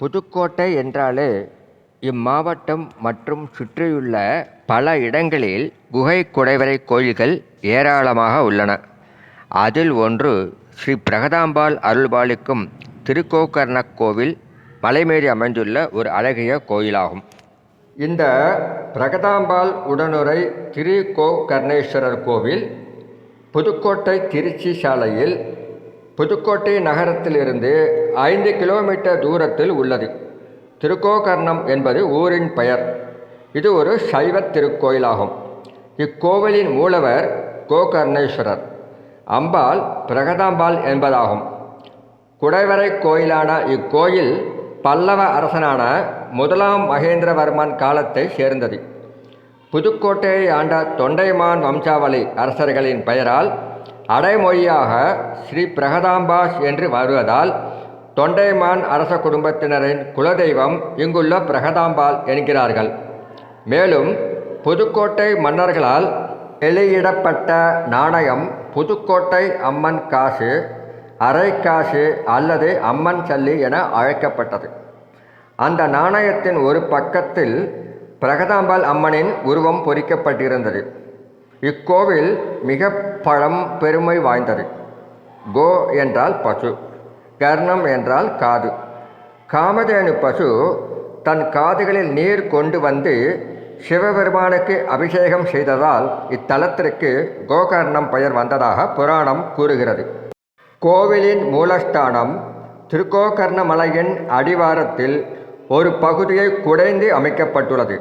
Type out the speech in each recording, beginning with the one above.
புதுக்கோட்டை என்றாலே இம்மாவட்டம் மற்றும் சுற்றியுள்ள பல இடங்களில் குகை குடைவரை கோயில்கள் ஏராளமாக உள்ளன. அதில் ஒன்று ஸ்ரீ பிரகதாம்பாள் அருள்பாலிக்கும் திருக்கோக்கர்ணக் கோவில் மலைமேறி அமைந்துள்ள ஒரு அழகிய கோயிலாகும். இந்த பிரகதாம்பாள் உடனுரை திரு கோகர்ணேஸ்வரர் கோவில் புதுக்கோட்டை திருச்சி சாலையில் புதுக்கோட்டை நகரத்திலிருந்து ஐந்து கிலோமீட்டர் தூரத்தில் உள்ளது. திருக்கோகர்ணம் என்பது ஊரின் பெயர். இது ஒரு சைவ திருக்கோயிலாகும். இக்கோவிலின் மூலவர் கோகர்ணேஸ்வரர். அம்பாள் பிரகதாம்பாள் என்பதாகும். குடைவரை கோயிலான இக்கோயில் பல்லவ அரசனான முதலாம் மகேந்திரவர்மன் காலத்தை சேர்ந்தது. புதுக்கோட்டையை ஆண்ட தொண்டைமான் வம்சாவளி அரசர்களின் பெயரால் அடைமொழியாக ஸ்ரீ பிரகதாம்பாஸ் என்று வருவதால் தொண்டைமான் அரச குடும்பத்தினரின் குலதெய்வம் இங்குள்ள பிரகதாம்பாள் என்கிறார்கள். மேலும் புதுக்கோட்டை மன்னர்களால் வெளியிடப்பட்ட நாணயம் புதுக்கோட்டை அம்மன் காசு அரைக்காசு அல்லது அம்மன் சல்லி என அழைக்கப்பட்டது. அந்த நாணயத்தின் ஒரு பக்கத்தில் பிரகதாம்பாள் அம்மனின் உருவம் பொறிக்கப்பட்டிருந்தது. இக்கோவில் மிக பழம் பெருமை வாய்ந்தது. கோ என்றால் பசு கர்ணம் என்றால் காது. காமதேனு பசு தன் காதுகளில் நீர் கொண்டு வந்து சிவபெருமானுக்கு அபிஷேகம் செய்ததால் இத்தலத்திற்கு கோகர்ணம் பெயர் வந்ததாக புராணம் கூறுகிறது. கோவிலின் மூலஸ்தானம் திருக்கோகர்ண மலையின் அடிவாரத்தில் ஒரு பகுதியை குடைந்து அமைக்கப்பட்டுள்ளது.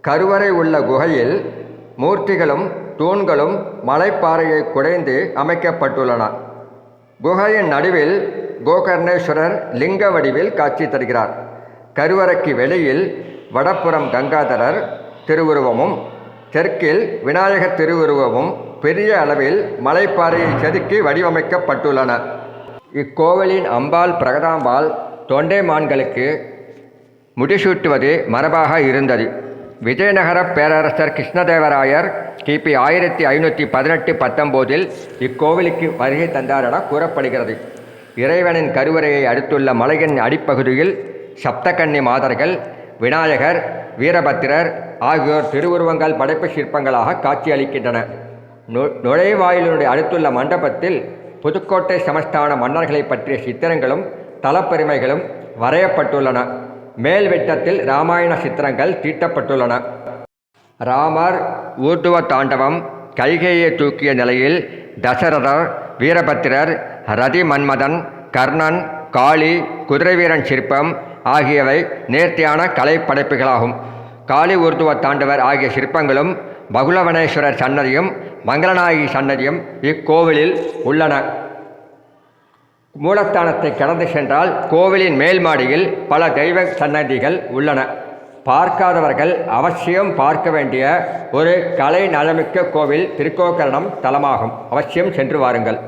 கருவறை உள்ள குகையில் மூர்த்திகளும் தூண்களும் மலைப்பாறையை குடைந்து அமைக்கப்பட்டுள்ளன. குகையின் நடுவில் கோகர்ணேஸ்வரர் லிங்க வடிவில் காட்சி தருகிறார். கருவறைக்கு வெளியில் வடப்புறம் கங்காதரர் திருவுருவமும் தெற்கில் விநாயகர் திருவுருவமும் பெரிய அளவில் மலைப்பாறையை செதுக்கி வடிவமைக்கப்பட்டுள்ளன. இக்கோவிலின் அம்பாள் பிரகதாம்பாள் தொண்டைமான்களுக்கு முடிசூட்டுவது மரபாக இருந்தது. விஜயநகர பேரரசர் கிருஷ்ணதேவராயர் கிபி ஆயிரத்தி ஐநூற்றி பதினெட்டு பத்தொம்போதில் இக்கோவிலுக்கு வருகை தந்தார் என கூறப்படுகிறது. இறைவனின் கருவறையை அடுத்துள்ள மலையின் அடிப்பகுதியில் சப்தகன்னி மாதர்கள் விநாயகர் வீரபத்திரர் ஆகியோர் திருவுருவங்கள் படைப்பு சிற்பங்களாக காட்சியளிக்கின்றன. நு நுழைவாயிலுடைய அடுத்துள்ள மண்டபத்தில் புதுக்கோட்டை சமஸ்தான மன்னர்களை பற்றிய சித்திரங்களும் தலப்பெருமைகளும் வரையப்பட்டுள்ளன. மேல்வெட்டத்தில் இராமாயண சித்திரங்கள் தீட்டப்பட்டுள்ளன. ராமர் ஊர்துவ தாண்டவம் கைகையை தூக்கிய நிலையில் தசரதர் வீரபத்திரர் ரதி மன்மதன் கர்ணன் காளி குதிரைவீரன் சிற்பம் ஆகியவை நேர்த்தியான கலைப்படைப்புகளாகும். காளி ஊர்துவ தாண்டவர் ஆகிய சிற்பங்களும் பகுலவனேஸ்வரர் சன்னதியும் மங்களநாயகி சன்னதியும் இக்கோவிலில் உள்ளன. மூலஸ்தானத்தை கடந்து சென்றால் கோவிலின் மேல் மாடியில் பல தெய்வ சன்னதிகள் உள்ளன. பார்க்காதவர்கள் அவசியம் பார்க்க வேண்டிய ஒரு கலை நலமிக்க கோவில் திருக்கோக்கரணம் தலமாகும். அவசியம் சென்று வாருங்கள்.